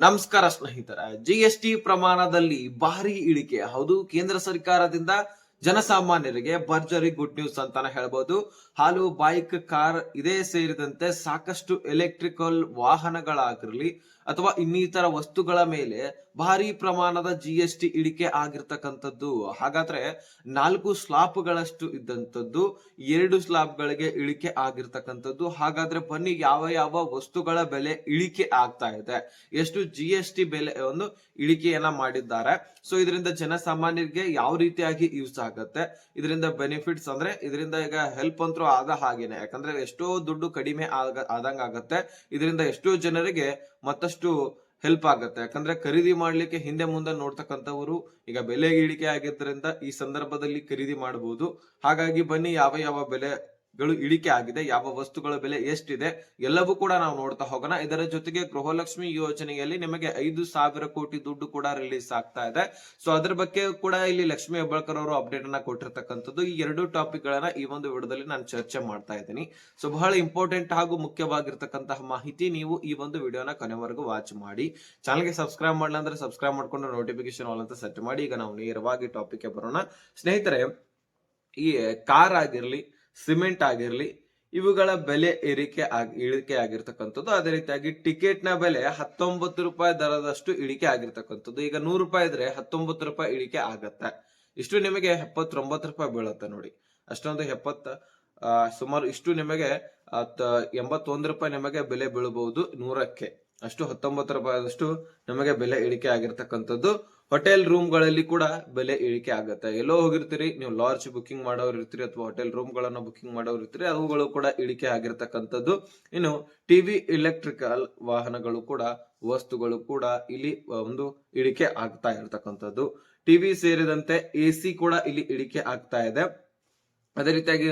ನಮಸ್ಕಾರ ಸ್ನೇಹಿತರ. G S T ಪ್ರಮಾಣದಲ್ಲಿ ಭಾರಿ ಇಳಿಕೆ. ಹೌದು, ಕೇಂದ್ರ ಸರ್ಕಾರದಿಂದ ಜನಸಾಮಾನ್ಯರಿಗೆ ಭರ್ಜರಿ ಗುಡ್ ನ್ಯೂಸ್ ಅಂತಾನೆ ಹೇಳ್ಬೋದು. ಹಾಲು ಬೈಕ್ ಕಾರ್ ಇದೇ ಸೇರಿದಂತೆ ಸಾಕಷ್ಟು ಎಲೆಕ್ಟ್ರಿಕಲ್ ವಾಹನಗಳಾಗಿರಲಿ ಅಥವಾ ಇನ್ನಿತರ ವಸ್ತುಗಳ ಮೇಲೆ ಭಾರಿ ಪ್ರಮಾಣದ ಜಿ ಎಸ್ ಟಿ ಇಳಿಕೆ ಆಗಿರ್ತಕ್ಕಂಥದ್ದು. ಹಾಗಾದ್ರೆ ನಾಲ್ಕು ಸ್ಲಾಬ್ಗಳಷ್ಟು ಇದ್ದಂಥದ್ದು, ಎರಡು ಸ್ಲಾಬ್ಗಳಿಗೆ ಇಳಿಕೆ ಆಗಿರ್ತಕ್ಕಂಥದ್ದು. ಹಾಗಾದ್ರೆ ಬನ್ನಿ ಯಾವ ಯಾವ ವಸ್ತುಗಳ ಬೆಲೆ ಇಳಿಕೆ ಆಗ್ತಾ ಇದೆ. ಎಷ್ಟು ಜಿ ಎಸ್ ಟಿ ಬೆಲೆ, ಒಂದು ಇಳಿಕೆಯನ್ನ ಮಾಡಿದ್ದಾರೆ. ಸೊ ಇದರಿಂದ ಜನಸಾಮಾನ್ಯರಿಗೆ ಯಾವ ರೀತಿಯಾಗಿ ಯೂಸ್ ಆಗತ್ತೆ? ಇದರಿಂದ ಬೆನಿಫಿಟ್ಸ್ ಅಂದ್ರೆ ಇದರಿಂದ ಈಗ ಹೆಲ್ಪ್ ಅಂತರೂ ಆದ ಹಾಗೇನೆ. ಯಾಕಂದ್ರೆ ಎಷ್ಟೋ ದುಡ್ಡು ಕಡಿಮೆ ಆಗ, ಆದಂಗಾಗತ್ತೆ. ಇದರಿಂದ ಎಷ್ಟೋ ಜನರಿಗೆ ಮತ್ತಷ್ಟು ಹೆಲ್ಪ್ ಆಗುತ್ತೆ. ಯಾಕಂದ್ರೆ ಖರೀದಿ ಮಾಡ್ಲಿಕ್ಕೆ ಹಿಂದೆ ಮುಂದೆ ನೋಡ್ತಕ್ಕಂಥವರು ಈಗ ಬೆಲೆ ಇಳಿಕೆ ಆಗಿದ್ದರಿಂದ ಈ ಸಂದರ್ಭದಲ್ಲಿ ಖರೀದಿ ಮಾಡಬಹುದು ಹಾಗಾಗಿ ಬನ್ನಿ ಯಾವ ಯಾವ ಬೆಲೆಗಳು ಇಳಿಕೆ ಆಗಿದೆ, ಯಾವ ವಸ್ತುಗಳ ಬೆಲೆ ಎಷ್ಟಿದೆ, ಎಲ್ಲವೂ ಕೂಡ ನಾವು ನೋಡ್ತಾ ಹೋಗೋಣ. ಇದರ ಜೊತೆಗೆ ಗೃಹಲಕ್ಷ್ಮಿ ಯೋಜನೆಯಲ್ಲಿ ನಿಮಗೆ ಐದು ಸಾವಿರ ಕೋಟಿ ದುಡ್ಡು ಕೂಡ ರಿಲೀಸ್ ಆಗ್ತಾ ಇದೆ. ಸೊ ಅದ್ರ ಬಗ್ಗೆ ಕೂಡ ಇಲ್ಲಿ ಲಕ್ಷ್ಮಿ ಹೆಬ್ಬಾಳ್ಕರ್ ಅವರು ಅಪ್ಡೇಟ್ ಅನ್ನ ಕೊಟ್ಟಿರ್ತಕ್ಕಂಥದ್ದು. ಈ ಎರಡು ಟಾಪಿಕ್ ಗಳನ್ನ ಈ ಒಂದು ವಿಡಿಯೋದಲ್ಲಿ ನಾನು ಚರ್ಚೆ ಮಾಡ್ತಾ ಇದ್ದೀನಿ. ಸೊ ಬಹಳ ಇಂಪಾರ್ಟೆಂಟ್ ಹಾಗೂ ಮುಖ್ಯವಾಗಿರ್ತಕ್ಕಂತಹ ಮಾಹಿತಿ ನೀವು ಈ ಒಂದು ವಿಡಿಯೋನ ಕೊನೆವರೆಗೂ ವಾಚ್ ಮಾಡಿ. ಚಾನಲ್ಗೆ ಸಬ್ಸ್ಕ್ರೈಬ್ ಮಾಡಲ್ಲ ಅಂದ್ರೆ ಸಬ್ಸ್ಕ್ರೈಬ್ ಮಾಡ್ಕೊಂಡು ನೋಟಿಫಿಕೇಶನ್ ಆಲ್ ಅಂತ ಸೆಟ್ ಮಾಡಿ. ಈಗ ನಾವು ನೇರವಾಗಿ ಟಾಪಿಕ್ಗೆ ಬರೋಣ. ಸ್ನೇಹಿತರೆ, ಈ ಕಾರ್ ಆಗಿರ್ಲಿ ಸಿಮೆಂಟ್ ಆಗಿರಲಿ, ಇವುಗಳ ಬೆಲೆ ಏರಿಕೆ ಆಗಿ, ಇಳಿಕೆ ಆಗಿರ್ತಕ್ಕಂಥದ್ದು. ಅದೇ ರೀತಿಯಾಗಿ ಟಿಕೆಟ್ನ ಬೆಲೆ ಹತ್ತೊಂಬತ್ತು ರೂಪಾಯಿ ದರದಷ್ಟು ಇಳಿಕೆ ಆಗಿರ್ತಕ್ಕಂಥದ್ದು. ಈಗ ನೂರು ರೂಪಾಯಿ ಇದ್ರೆ ಹತ್ತೊಂಬತ್ತು ರೂಪಾಯಿ ಇಳಿಕೆ ಆಗತ್ತೆ. ಇಷ್ಟು ನಿಮಗೆ ಎಪ್ಪತ್ತೊಂಬತ್ತು ರೂಪಾಯಿ ಬೀಳುತ್ತೆ ನೋಡಿ. ಅಷ್ಟೊಂದು ಎಪ್ಪತ್ತ ಸುಮಾರು ಇಷ್ಟು ನಿಮಗೆ ಎಂಬತ್ತೊಂದು ರೂಪಾಯಿ ನಿಮಗೆ ಬೆಲೆ ಬೀಳಬಹುದು ನೂರಕ್ಕೆ. ಅಷ್ಟು ಹತ್ತೊಂಬತ್ತು ರೂಪಾಯಿದಷ್ಟು ನಮಗೆ ಬೆಲೆ ಇಳಿಕೆ ಆಗಿರ್ತಕ್ಕಂಥದ್ದು. ಹೋಟೆಲ್ ರೂಮ್ಗಳಲ್ಲಿ ಕೂಡ ಬೆಲೆ ಇಳಿಕೆ ಆಗುತ್ತೆ. ಎಲ್ಲೋ ಹೋಗಿರ್ತೀರಿ, ನೀವು ಲಾಡ್ಜ್ ಬುಕಿಂಗ್ ಮಾಡೋರು ಇರ್ತೀರಿ ಅಥವಾ ಹೋಟೆಲ್ ರೂಮ್ ಗಳನ್ನ ಬುಕಿಂಗ್ ಮಾಡೋರು ಇರ್ತೀರಿ, ಅವುಗಳು ಕೂಡ ಇಳಿಕೆ ಆಗಿರ್ತಕ್ಕಂಥದ್ದು. ಇನ್ನು ಟಿವಿ ಇಲೆಕ್ಟ್ರಿಕಲ್ ವಾಹನಗಳು ಕೂಡ, ವಸ್ತುಗಳು ಕೂಡ ಇಲ್ಲಿ ಒಂದು ಇಳಿಕೆ ಆಗ್ತಾ ಇರ್ತಕ್ಕಂಥದ್ದು. ಟಿವಿ ಸೇರಿದಂತೆ ಎ ಕೂಡ ಇಲ್ಲಿ ಇಳಿಕೆ ಆಗ್ತಾ ಇದೆ. ಅದೇ ರೀತಿಯಾಗಿ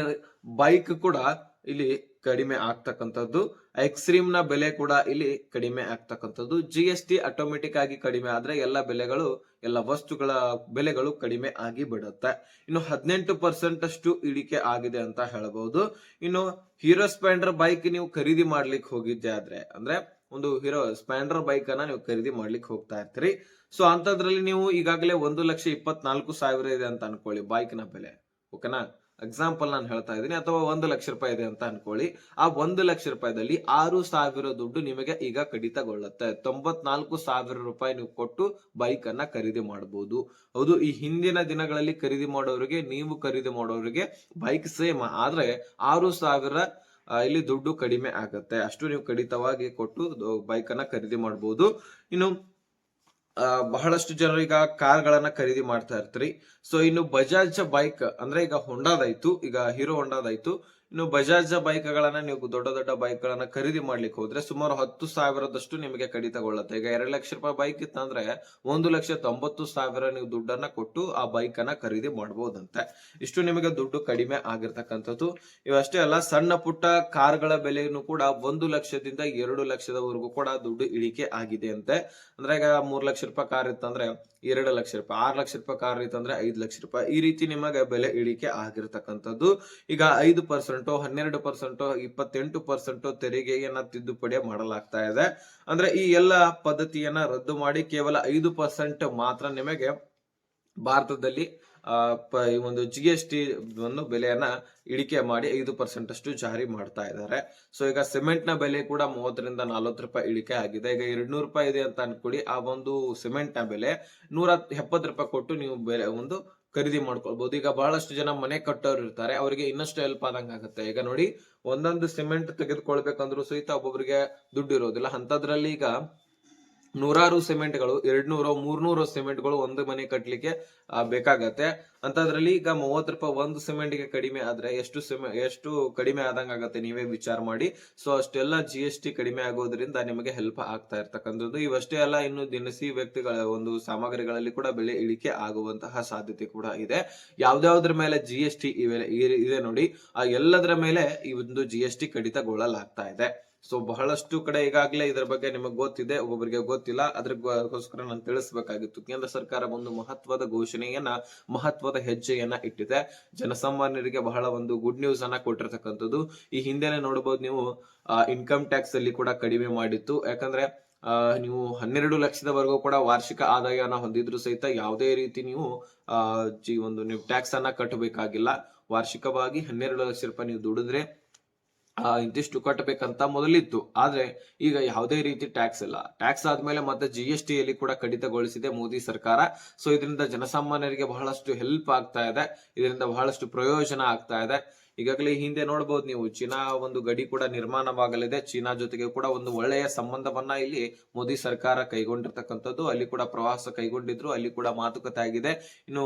ಬೈಕ್ ಕೂಡ ಇಲ್ಲಿ ಕಡಿಮೆ ಆಗ್ತಕ್ಕಂಥದ್ದು. ಎಕ್ಸ್ಟ್ರೀಮ್ನ ಬೆಲೆ ಕೂಡ ಇಲ್ಲಿ ಕಡಿಮೆ ಆಗ್ತಕ್ಕಂಥದ್ದು. ಜಿ ಎಸ್ ಟಿ ಆಟೋಮೆಟಿಕ್ ಆಗಿ ಕಡಿಮೆ ಆದ್ರೆ ಎಲ್ಲ ಬೆಲೆಗಳು, ಎಲ್ಲ ವಸ್ತುಗಳ ಬೆಲೆಗಳು ಕಡಿಮೆ ಆಗಿ ಬಿಡುತ್ತೆ. ಇನ್ನು ಹದಿನೆಂಟು ಪರ್ಸೆಂಟ್ ಅಷ್ಟು ಇಳಿಕೆ ಆಗಿದೆ ಅಂತ ಹೇಳಬಹುದು ಇನ್ನು ಹೀರೋ ಸ್ಪ್ಯಾಂಡರ್ ಬೈಕ್ ನೀವು ಖರೀದಿ ಮಾಡ್ಲಿಕ್ಕೆ ಹೋಗಿದ್ದೆ ಆದ್ರೆ, ಅಂದ್ರೆ ಒಂದು ಹೀರೋ ಸ್ಪ್ಲೆಂಡರ್ ಬೈಕ್ ಅನ್ನ ನೀವು ಖರೀದಿ ಮಾಡ್ಲಿಕ್ಕೆ ಹೋಗ್ತಾ ಇರ್ತೀರಿ. ಸೊ ಅಂತದ್ರಲ್ಲಿ ನೀವು ಈಗಾಗಲೇ ಒಂದು ಲಕ್ಷ ಇಪ್ಪತ್ನಾಲ್ಕು ಸಾವಿರ ಇದೆ ಅಂತ ಅನ್ಕೊಳ್ಳಿ ಬೈಕ್ನ ಬೆಲೆ. ಓಕೆನಾ ಎಕ್ಸಾಂಪಲ್ ನಾನು ಹೇಳ್ತಾ ಇದ್ದೀನಿ. ಅಥವಾ ಒಂದು ಲಕ್ಷ ರೂಪಾಯಿ ಇದೆ ಅಂತ ಅನ್ಕೊಳ್ಳಿ. ಆ ಒಂದು ಲಕ್ಷ ರೂಪಾಯಿದಲ್ಲಿ ಆರು ಸಾವಿರ ದುಡ್ಡು ನಿಮಗೆ ಈಗ ಕಡಿತಗೊಳ್ಳುತ್ತೆ. ತೊಂಬತ್ನಾಲ್ಕು ಸಾವಿರ ರೂಪಾಯಿ ನೀವು ಕೊಟ್ಟು ಬೈಕ್ ಅನ್ನ ಖರೀದಿ ಮಾಡಬಹುದು ಹೌದು, ಈ ಹಿಂದಿನ ದಿನಗಳಲ್ಲಿ ಖರೀದಿ ಮಾಡೋರಿಗೆ, ನೀವು ಖರೀದಿ ಮಾಡೋರಿಗೆ ಬೈಕ್ ಸೇಮ್ ಆದ್ರೆ ಆರು ಸಾವಿರ ಇಲ್ಲಿ ದುಡ್ಡು ಕಡಿಮೆ ಆಗುತ್ತೆ. ಅಷ್ಟು ನೀವು ಕಡಿತವಾಗಿ ಕೊಟ್ಟು ಬೈಕ್ ಅನ್ನ ಖರೀದಿ ಮಾಡಬಹುದು ಇನ್ನು ಬಹಳಷ್ಟು ಜನರು ಈಗ ಕಾರ್ ಗಳನ್ನ ಖರೀದಿ ಮಾಡ್ತಾ ಇರ್ತಾರೆ. ಸೊ ಇನ್ನು ಬಜಾಜ್ ಬೈಕ್ ಅಂದ್ರೆ ಈಗ ಹೊಂಡಾದಾಯ್ತು ಈಗ ಹೀರೋ ಹೊಂಡಾದಾಯ್ತು ಇನ್ನು ಬಜಾಜ್ ಬೈಕ್ ಗಳನ್ನ ನೀವು ದೊಡ್ಡ ದೊಡ್ಡ ಬೈಕ್ಗಳನ್ನ ಖರೀದಿ ಮಾಡ್ಲಿಕ್ಕೆ ಹೋದ್ರೆ ಸುಮಾರು ಹತ್ತು ಸಾವಿರದಷ್ಟು ನಿಮಗೆ ಕಡಿತಗೊಳ್ಳುತ್ತೆ. ಈಗ ಎರಡು ಲಕ್ಷ ರೂಪಾಯಿ ಬೈಕ್ ಇತ್ತಂದ್ರೆ ಒಂದು ಲಕ್ಷ ತೊಂಬತ್ತು ಸಾವಿರ ನೀವು ದುಡ್ಡನ್ನ ಕೊಟ್ಟು ಆ ಬೈಕ್ ಅನ್ನ ಖರೀದಿ ಮಾಡಬಹುದಂತೆ ಇಷ್ಟು ನಿಮಗೆ ದುಡ್ಡು ಕಡಿಮೆ ಆಗಿರ್ತಕ್ಕಂಥದ್ದು. ಇವಷ್ಟೇ ಅಲ್ಲ, ಸಣ್ಣ ಪುಟ್ಟ ಕಾರ್ಗಳ ಬೆಲೆಯನ್ನು ಕೂಡ ಒಂದು ಲಕ್ಷದಿಂದ ಎರಡು ಲಕ್ಷದವರೆಗೂ ಕೂಡ ದುಡ್ಡು ಇಳಿಕೆ ಆಗಿದೆ ಅಂತೆ. ಅಂದ್ರೆ ಈಗ ಮೂರ್ ಲಕ್ಷ ರೂಪಾಯಿ ಕಾರ್ ಇತ್ತಂದ್ರೆ ಎರಡು ಲಕ್ಷ ರೂಪಾಯಿ. ಆರು ಲಕ್ಷ ರೂಪಾಯಿ ಕಾರ್ ಇತ್ತಂದ್ರೆ ಐದು ಲಕ್ಷ ರೂಪಾಯಿ. ಈ ರೀತಿ ನಿಮಗೆ ಬೆಲೆ ಇಳಿಕೆ ಆಗಿರ್ತಕ್ಕಂಥದ್ದು. ಈಗ ಐದು ಪರ್ಸೆಂಟು ಹನ್ನೆರಡು ಪರ್ಸೆಂಟು ಇಪ್ಪತ್ತೆಂಟು ಪರ್ಸೆಂಟು ತೆರಿಗೆಯನ್ನ ತಿದ್ದುಪಡಿ ಮಾಡಲಾಗ್ತಾ ಇದೆ. ಅಂದ್ರೆ ಈ ಎಲ್ಲ ಪದ್ಧತಿಯನ್ನ ರದ್ದು ಮಾಡಿ ಕೇವಲ ಐದು ಪರ್ಸೆಂಟ್ ಮಾತ್ರ ನಿಮಗೆ ಭಾರತದಲ್ಲಿ ಈ ಒಂದು ಜಿ ಎಸ್ ಟಿ ಒಂದು ಬೆಲೆಯನ್ನ ಇಳಿಕೆ ಮಾಡಿ ಐದು ಪರ್ಸೆಂಟ್ ಅಷ್ಟು ಜಾರಿ ಮಾಡ್ತಾ ಇದ್ದಾರೆ. ಸೊ ಈಗ ಸಿಮೆಂಟ್ನ ಬೆಲೆ ಕೂಡ ಮೂವತ್ತರಿಂದ ನಲವತ್ತು ರೂಪಾಯಿ ಇಳಿಕೆ ಆಗಿದೆ. ಈಗ ಎರಡ್ನೂರು ರೂಪಾಯಿ ಇದೆ ಅಂತ ಅನ್ಕೊಳ್ಳಿ ಆ ಒಂದು ಸಿಮೆಂಟ್ನ ಬೆಲೆ ನೂರ ಎಪ್ಪತ್ತು ರೂಪಾಯಿ ಕೊಟ್ಟು ನೀವು ಬೆಲೆ ಒಂದು ಖರೀದಿ ಮಾಡ್ಕೊಳ್ಬಹುದು ಈಗ ಬಹಳಷ್ಟು ಜನ ಮನೆ ಕಟ್ಟೋರು ಇರ್ತಾರೆ, ಅವರಿಗೆ ಇನ್ನಷ್ಟು ಹೆಲ್ಪ್ ಆದಂಗ ಆಗುತ್ತೆ. ಈಗ ನೋಡಿ, ಒಂದೊಂದು ಸಿಮೆಂಟ್ ತೆಗೆದುಕೊಳ್ಬೇಕಂದ್ರೂ ಸಹಿತ ಒಬ್ಬೊಬ್ಬರಿಗೆ ದುಡ್ಡು ಇರೋದಿಲ್ಲ. ಅಂತದ್ರಲ್ಲಿ ಈಗ ನೂರಾರು ಸಿಮೆಂಟ್ಗಳು, ಎರಡ್ನೂರು, ಮೂರ್ನೂರು ಸಿಮೆಂಟ್ಗಳು ಒಂದು ಮನೆ ಕಟ್ಟಲಿಕ್ಕೆ ಬೇಕಾಗತ್ತೆ. ಅಂತದ್ರಲ್ಲಿ ಈಗ ಮೂವತ್ತು ರೂಪಾಯಿ ಒಂದು ಸಿಮೆಂಟ್ಗೆ ಕಡಿಮೆ ಆದ್ರೆ ಎಷ್ಟು ಸಿಮೆ, ಎಷ್ಟು ಕಡಿಮೆ ಆದಂಗ ಆಗತ್ತೆ ನೀವೇ ವಿಚಾರ ಮಾಡಿ. ಸೊ ಅಷ್ಟೆಲ್ಲ ಜಿ ಎಸ್ ಟಿ ಕಡಿಮೆ ಆಗೋದ್ರಿಂದ ನಿಮಗೆ ಹೆಲ್ಪ್ ಆಗ್ತಾ ಇರ್ತಕ್ಕಂಥದ್ದು. ಇವಷ್ಟೇ ಅಲ್ಲ, ಇನ್ನು ದಿನಸಿ ವ್ಯಕ್ತಿಗಳ ಒಂದು ಸಾಮಗ್ರಿಗಳಲ್ಲಿ ಕೂಡ ಬೆಲೆ ಇಳಿಕೆ ಆಗುವಂತಹ ಸಾಧ್ಯತೆ ಕೂಡ ಇದೆ. ಯಾವ್ದಾವ್ದ್ರ ಮೇಲೆ ಜಿ ಎಸ್ ಟಿ ಇದೆ ನೋಡಿ, ಆ ಎಲ್ಲದರ ಮೇಲೆ ಈ ಒಂದು ಜಿ ಎಸ್ ಟಿ ಕಡಿತಗೊಳ್ಳಲಾಗ್ತಾ ಇದೆ. ಸೊ ಬಹಳಷ್ಟು ಕಡೆ ಈಗಾಗಲೇ ಇದರ ಬಗ್ಗೆ ನಿಮಗೆ ಗೊತ್ತಿದೆ ಒಬ್ಬೊಬ್ಬರಿಗೆ ಗೊತ್ತಿಲ್ಲ. ಅದಕ್ಕೋಸ್ಕರ ನಾನು ತಿಳಿಸಬೇಕಾಗಿತ್ತು. ಕೇಂದ್ರ ಸರ್ಕಾರ ಒಂದು ಮಹತ್ವದ ಘೋಷಣೆಯನ್ನ, ಮಹತ್ವದ ಹೆಜ್ಜೆಯನ್ನ ಇಟ್ಟಿದೆ. ಜನಸಾಮಾನ್ಯರಿಗೆ ಬಹಳ ಒಂದು ಗುಡ್ ನ್ಯೂಸ್ ಅನ್ನ ಕೊಟ್ಟಿರ್ತಕ್ಕಂಥದ್ದು. ಈ ಹಿಂದೆನೆ ನೋಡಬಹುದು ನೀವು ಇನ್ಕಮ್ ಟ್ಯಾಕ್ಸ್ ಅಲ್ಲಿ ಕೂಡ ಕಡಿಮೆ ಮಾಡಿತ್ತು. ಯಾಕಂದ್ರೆ ನೀವು ಹನ್ನೆರಡು ಲಕ್ಷದವರೆಗೂ ಕೂಡ ವಾರ್ಷಿಕ ಆದಾಯನ ಹೊಂದಿದ್ರು ಸಹಿತ ಯಾವುದೇ ರೀತಿ ನೀವು ಜಿ, ಒಂದು ನೀವು ಟ್ಯಾಕ್ಸ್ ಅನ್ನ ಕಟ್ಟಬೇಕಾಗಿಲ್ಲ ವಾರ್ಷಿಕವಾಗಿ ಹನ್ನೆರಡು ಲಕ್ಷ ರೂಪಾಯಿ ನೀವು ದುಡಿದ್ರೆ ಇಂತಿಷ್ಟು ಕಟ್ಟಬೇಕಂತ ಮೊದಲಿತ್ತು. ಆದ್ರೆ ಈಗ ಯಾವುದೇ ರೀತಿ ಟ್ಯಾಕ್ಸ್ ಇಲ್ಲ. ಟ್ಯಾಕ್ಸ್ ಆದ್ಮೇಲೆ ಮತ್ತೆ ಜಿ ಎಸ್ ಟಿ ಯಲ್ಲಿ ಕೂಡ ಕಡಿತಗೊಳಿಸಿದೆ ಮೋದಿ ಸರ್ಕಾರ. ಸೊ ಇದರಿಂದ ಜನಸಾಮಾನ್ಯರಿಗೆ ಬಹಳಷ್ಟು ಹೆಲ್ಪ್ ಆಗ್ತಾ ಇದೆ. ಇದರಿಂದ ಬಹಳಷ್ಟು ಪ್ರಯೋಜನ ಆಗ್ತಾ ಇದೆ. ಈಗಾಗಲೇ ಹಿಂದೆ ನೋಡಬಹುದು ನೀವು, ಚೀನಾ ಒಂದು ಗಡಿ ಕೂಡ ನಿರ್ಮಾಣವಾಗಲಿದೆ. ಚೀನಾ ಜೊತೆಗೆ ಕೂಡ ಒಂದು ಒಳ್ಳೆಯ ಸಂಬಂಧವನ್ನ ಇಲ್ಲಿ ಮೋದಿ ಸರ್ಕಾರ ಕೈಗೊಂಡಿರ್ತಕ್ಕಂಥದ್ದು. ಅಲ್ಲಿ ಕೂಡ ಪ್ರವಾಸ ಕೈಗೊಂಡಿದ್ರು, ಅಲ್ಲಿ ಕೂಡ ಮಾತುಕತೆ ಆಗಿದೆ. ಇನ್ನು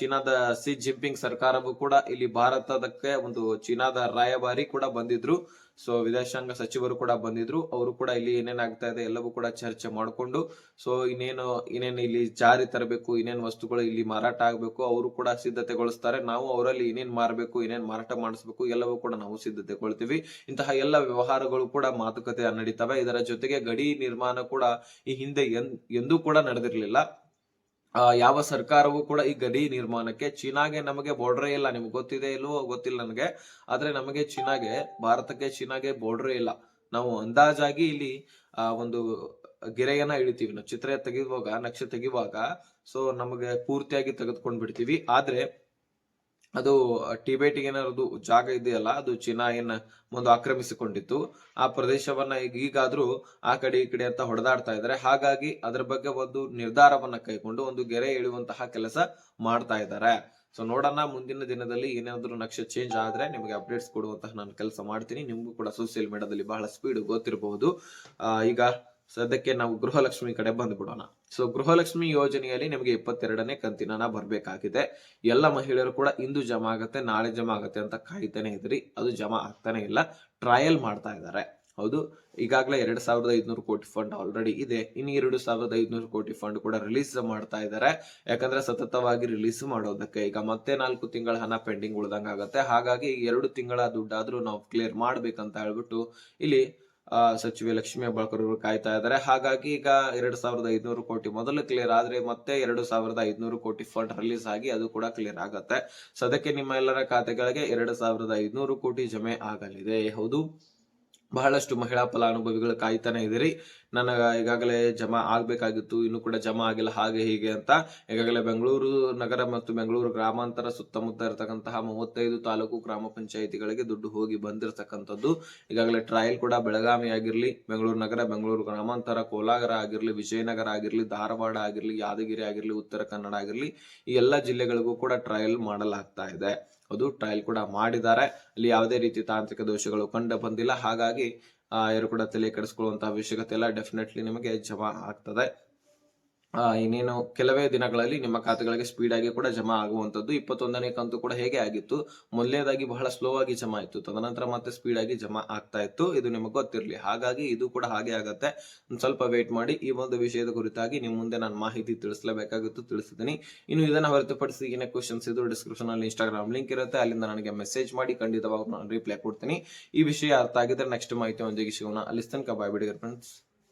ಚೀನಾದ ಸಿ ಜಿನ್ಪಿಂಗ್ ಸರ್ಕಾರವು ಕೂಡ ಇಲ್ಲಿ ಭಾರತದಕ್ಕೆ ಒಂದು ಚೀನಾದ ರಾಯಭಾರಿ ಕೂಡ ಬಂದಿದ್ರು. ಸೊ ವಿದೇಶಾಂಗ ಸಚಿವರು ಕೂಡ ಬಂದಿದ್ರು. ಅವರು ಕೂಡ ಇಲ್ಲಿ ಏನೇನಾಗ್ತಾ ಇದೆ ಎಲ್ಲವೂ ಕೂಡ ಚರ್ಚೆ ಮಾಡಿಕೊಂಡು ಸೊ ಇನ್ನೇನು ಇನ್ನೇನು ಇಲ್ಲಿ ಜಾರಿ ತರಬೇಕು, ಇನ್ನೇನು ವಸ್ತುಗಳು ಇಲ್ಲಿ ಮಾರಾಟ ಆಗಬೇಕು, ಅವರು ಕೂಡ ಸಿದ್ಧತೆಗೊಳಿಸ್ತಾರೆ. ನಾವು ಅವರಲ್ಲಿ ಏನೇನು ಮಾರಬೇಕು ಏನೇನು ಮಾರಾಟ ಮಾಡಿಸ್ಬೇಕು, ಎಲ್ಲವೂ ಕೂಡ ನಾವು ಸಿದ್ಧತೆಗೊಳ್ತೀವಿ. ಇಂತಹ ಎಲ್ಲ ವ್ಯವಹಾರಗಳು ಕೂಡ ಮಾತುಕತೆ ನಡೀತವೆ. ಇದರ ಜೊತೆಗೆ ಗಡಿ ನಿರ್ಮಾಣ ಕೂಡ ಈ ಹಿಂದೆ ಎಂದೂ ಕೂಡ ನಡೆದಿರಲಿಲ್ಲ. ಯಾವ ಸರ್ಕಾರವೂ ಕೂಡ ಈ ಗಡಿ ನಿರ್ಮಾಣಕ್ಕೆ ಚೀನಾಗೆ ನಮಗೆ ಬಾರ್ಡ್ರೇ ಇಲ್ಲ. ನಿಮ್ಗೆ ಗೊತ್ತಿದೆ ಇಲ್ವೋ? ಗೊತ್ತಿಲ್ಲ ನನಗೆ. ಆದ್ರೆ ನಮಗೆ ಚೀನಾಗೆ, ಭಾರತಕ್ಕೆ ಚೀನಾಗೆ ಬಾರ್ಡ್ರೇ ಇಲ್ಲ. ನಾವು ಅಂದಾಜಾಗಿ ಇಲ್ಲಿ, ಆ, ಒಂದು ಗೆರೆಯನ್ನ ಇಳಿತೀವಿ. ನಾವು ಚಿತ್ರ ತೆಗೆಯುವಾಗ, ನಕ್ಷೆ ತೆಗೆಯುವಾಗ ಸೊ ನಮಗೆ ಪೂರ್ತಿಯಾಗಿ ತೆಗೆದುಕೊಂಡ್ ಬಿಡ್ತೀವಿ ಆದ್ರೆ ಅದು ಟಿಬೇಟಿಗೆ ಏನಾದ್ರು ಜಾಗ ಇದೆಯಲ್ಲ, ಅದು ಚೀನಾ ಏನ ಒಂದು ಆಕ್ರಮಿಸಿಕೊಂಡಿತ್ತು, ಆ ಪ್ರದೇಶವನ್ನ ಈಗ, ಈಗಾದ್ರೂ ಆ ಕಡೆ ಈ ಕಡೆ ಅಂತ ಹೊಡೆದಾಡ್ತಾ ಇದ್ದಾರೆ. ಹಾಗಾಗಿ ಅದರ ಬಗ್ಗೆ ಒಂದು ನಿರ್ಧಾರವನ್ನ ಕೈಗೊಂಡು ಒಂದು ಗೆರೆ ಇಳಿಯುವಂತಹ ಕೆಲಸ ಮಾಡ್ತಾ ಇದ್ದಾರೆ. ಸೊ ನೋಡೋಣ, ಮುಂದಿನ ದಿನದಲ್ಲಿ ಏನಾದ್ರು ನಕ್ಷೆ ಚೇಂಜ್ ಆದ್ರೆ ನಿಮಗೆ ಅಪ್ಡೇಟ್ಸ್ ಕೊಡುವಂತಹ ನಾನು ಕೆಲಸ ಮಾಡ್ತೀನಿ. ನಿಮ್ಗೂ ಕೂಡ ಸೋಷಿಯಲ್ ಮೀಡಿಯಾದಲ್ಲಿ ಬಹಳ ಸ್ಪೀಡ್ ಗೊತ್ತಿರಬಹುದು. ಈಗ ಸದ್ಯಕ್ಕೆ ನಾವು ಗೃಹಲಕ್ಷ್ಮಿ ಕಡೆ ಬಂದ್ಬಿಡೋಣ ಸೊ ಗೃಹಲಕ್ಷ್ಮಿ ಯೋಜನೆಯಲ್ಲಿ ನಿಮಗೆ ಇಪ್ಪತ್ತೆರಡನೇ ಕಂತಿನ ಬರಬೇಕಾಗಿದೆ. ಎಲ್ಲ ಮಹಿಳೆಯರು ಕೂಡ ಇಂದು ಜಮಾ ಆಗತ್ತೆ, ನಾಳೆ ಜಮಾ ಆಗತ್ತೆ ಅಂತ ಕಾಯ್ತಾನೆ ಇದ್ರಿ. ಅದು ಜಮಾ ಆಗ್ತಾನೆ ಇಲ್ಲ. ಟ್ರಯಲ್ ಮಾಡ್ತಾ ಇದ್ದಾರೆ. ಹೌದು. ಈಗಾಗಲೇ ಎರಡ್ ಸಾವಿರದ ಐದುನೂರು ಕೋಟಿ ಫಂಡ್ ಆಲ್ರೆಡಿ ಇದೆ. ಇನ್ನು ಎರಡು ಸಾವಿರದ ಐದುನೂರು ಕೋಟಿ ಫಂಡ್ ಕೂಡ ರಿಲೀಸ್ ಮಾಡ್ತಾ ಇದ್ದಾರೆ. ಯಾಕಂದ್ರೆ ಸತತವಾಗಿ ರಿಲೀಸ್ ಮಾಡೋದಕ್ಕೆ ಈಗ ಮತ್ತೆ ನಾಲ್ಕು ತಿಂಗಳ ಹಣ ಪೆಂಡಿಂಗ್ ಉಳ್ದಂಗಾಗತ್ತೆ. ಹಾಗಾಗಿ ಎರಡು ತಿಂಗಳ ದುಡ್ಡಾದ್ರೂ ನಾವು ಕ್ಲಿಯರ್ ಮಾಡ್ಬೇಕಂತ ಹೇಳ್ಬಿಟ್ಟು ಇಲ್ಲಿ ಸಚಿವೆ ಲಕ್ಷ್ಮಿ ಹೆಬ್ಬಾಳ್ಕರ್ ಅವರು ಕಾಯ್ತಾ ಇದ್ದಾರೆ. ಹಾಗಾಗಿ ಈಗ ಎರಡ್ ಸಾವಿರದ ಐದ್ನೂರು ಕೋಟಿ ಮೊದಲು ಕ್ಲಿಯರ್ ಆದ್ರೆ ಮತ್ತೆ ಎರಡು ಸಾವಿರದ ಐದ್ನೂರು ಕೋಟಿ ಫಂಡ್ ರಿಲೀಸ್ ಆಗಿ ಅದು ಕೂಡ ಕ್ಲಿಯರ್ ಆಗತ್ತೆ. ಸದ್ಯಕ್ಕೆ ನಿಮ್ಮ ಎಲ್ಲರ ಖಾತೆಗಳಿಗೆ ಎರಡು ಸಾವಿರದ ಐದ್ನೂರು ಕೋಟಿ ಜಮೆ ಆಗಲಿದೆ. ಹೌದು? ಬಹಳಷ್ಟು ಮಹಿಳಾ ಫಲಾನುಭವಿಗಳು ಕಾಯ್ತಾನೆ ಇದ್ದೀರಿ. ನನಗ ಈಗಾಗಲೇ ಜಮಾ ಆಗ್ಬೇಕಾಗಿತ್ತು. ಇನ್ನು ಕೂಡ ಜಮಾ ಆಗಿಲ್ಲ. ಹಾಗೆ ಹೀಗೆ ಅಂತ ಈಗಾಗಲೇ ಬೆಂಗಳೂರು ನಗರ ಮತ್ತು ಬೆಂಗಳೂರು ಗ್ರಾಮಾಂತರ ಸುತ್ತಮುತ್ತ ಇರತಕ್ಕಂತಹ ಮೂವತ್ತೈದು ತಾಲೂಕು ಗ್ರಾಮ ಪಂಚಾಯಿತಿಗಳಿಗೆ ದುಡ್ಡು ಹೋಗಿ ಬಂದಿರತಕ್ಕಂಥದ್ದು ಈಗಾಗಲೇ ಟ್ರಯಲ್ ಕೂಡ ಬೆಳಗಾವಿ ಆಗಿರ್ಲಿ, ಬೆಂಗಳೂರು ನಗರ, ಬೆಂಗಳೂರು ಗ್ರಾಮಾಂತರ, ಕೋಲಾರ ಆಗಿರಲಿ, ವಿಜಯನಗರ ಆಗಿರಲಿ, ಧಾರವಾಡ ಆಗಿರಲಿ, ಯಾದಗಿರಿ ಆಗಿರಲಿ, ಉತ್ತರ ಕನ್ನಡ ಆಗಿರಲಿ ಈ ಎಲ್ಲ ಜಿಲ್ಲೆಗಳಿಗೂ ಕೂಡ ಟ್ರಯಲ್ ಮಾಡಲಾಗ್ತಾ ಇದೆ. ಅದು ಟ್ರಯಲ್ ಕೂಡ ಮಾಡಿದ್ದಾರೆ. ಅಲ್ಲಿ ಯಾವುದೇ ರೀತಿ ತಾಂತ್ರಿಕ ದೋಷಗಳು ಕಂಡು ಬಂದಿಲ್ಲ. ಹಾಗಾಗಿ ಯಾರು ಕೂಡ ತಲೆ ಕೆಡಿಸ್ಕೊಳ್ಳುವಂತಹ ಅವಶ್ಯಕತೆ ಇಲ್ಲ. ಡೆಫಿನೆಟ್ಲಿ ನಿಮಗೆ ಜಮಾ ಆಗ್ತದೆ. ಇನ್ನೇನು ಕೆಲವೇ ದಿನಗಳಲ್ಲಿ ನಿಮ್ಮ ಖಾತೆಗಳಿಗೆ ಸ್ಪೀಡ್ ಆಗಿ ಕೂಡ ಜಮಾ ಆಗುವಂತದ್ದು ಇಪ್ಪತ್ತೊಂದನೇ ಕಂತು ಕೂಡ ಹೇಗೆ ಆಗಿತ್ತು? ಮೊದಲನೇದಾಗಿ ಬಹಳ ಸ್ಲೋ ಆಗಿ ಜಮಾ ಆಯಿತು ತದನಂತರ ಮತ್ತೆ ಸ್ಪೀಡ್ ಆಗಿ ಜಮಾ ಆಗ್ತಾ ಇತ್ತು. ಇದು ನಿಮಗೆ ಗೊತ್ತಿರಲಿ. ಹಾಗಾಗಿ ಇದು ಕೂಡ ಹಾಗೆ ಆಗುತ್ತೆ. ಸ್ವಲ್ಪ ವೇಟ್ ಮಾಡಿ. ಈ ಒಂದು ವಿಷಯದ ಕುರಿತಾಗಿ ನಿಮ್ಮ ಮುಂದೆ ನಾನು ಮಾಹಿತಿ ತಿಳಿಸಲೇಬೇಕಾಗಿತ್ತು. ತಿಳಿಸಿದ್ದೀನಿ ಇನ್ನು ಇದನ್ನು ಹೊರತುಪಡಿಸಿ ಏನೇ ಕ್ವಶನ್ಸ್ ಇದು ಡಿಸ್ಕ್ರಿಪ್ಷನ್ ಅಲ್ಲಿ ಇನ್ಸ್ಟಾಗ್ರಾಮ್ ಲಿಂಕ್ ಇರುತ್ತೆ. ಅಲ್ಲಿಂದ ನನಗೆ ಮೆಸೇಜ್ ಮಾಡಿ. ಖಂಡಿತವಾಗಿ ನಾನು ರಿಪ್ಲೈ ಕೊಡ್ತೀನಿ. ಈ ವಿಷಯ ಅರ್ಥ ಆಗಿದ್ರೆ ನೆಕ್ಸ್ಟ್ ಮಾಹಿತಿ ಒಂದಿಗೆ ಸಿಗೋಣ. ಅಲ್ಲಿ ತನಕ ಬಾಯ್ ಬಿಡಿಗರ್ ಫ್ರೆಂಡ್ಸ್